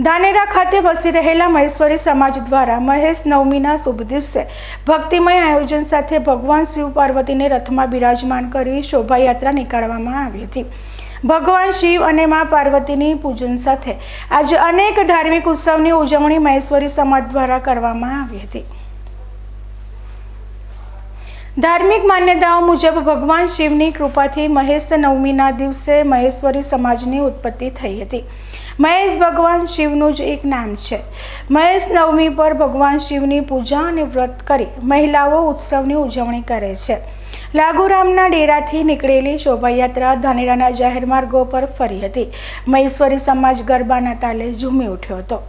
ધાનેરા ખાતે વસી રહેલા મહેશ્વરી સમાજ દ્વારા મહેશ નવમીના શુભ દિવસે ભક્તિમય આયોજન સાથે ભગવાન શિવ પાર્વતીને રથમાં બિરાજમાન કરી શોભાયાત્રા નીકાળવામાં આવી હતી. ભગવાન શિવ અને મા પાર્વતીની પૂજન સાથે આજે અનેક ધાર્મિક ઉત્સવની ઉજવણી મહેશ્વરી સમાજ દ્વારા કરવામાં આવી હતી. ધાર્મિક માન્યતાઓ મુજબ ભગવાન શિવની કૃપાથી મહેશ નવમીના દિવસે મહેશ્વરી સમાજની ઉત્પત્તિ થઈ હતી. મહેશ ભગવાન શિવનું જ એક નામ છે. મહેશ નવમી પર ભગવાન શિવની પૂજા અને વ્રત કરી મહિલાઓ ઉત્સવની ઉજવણી કરે છે. લાગુરામના ડેરાથી નીકળેલી શોભાયાત્રા ધાનેરાના જાહેર માર્ગો પર ફરી હતી. મહેશ્વરી સમાજ ગરબાના તાલે ઝૂમી ઉઠ્યો હતો.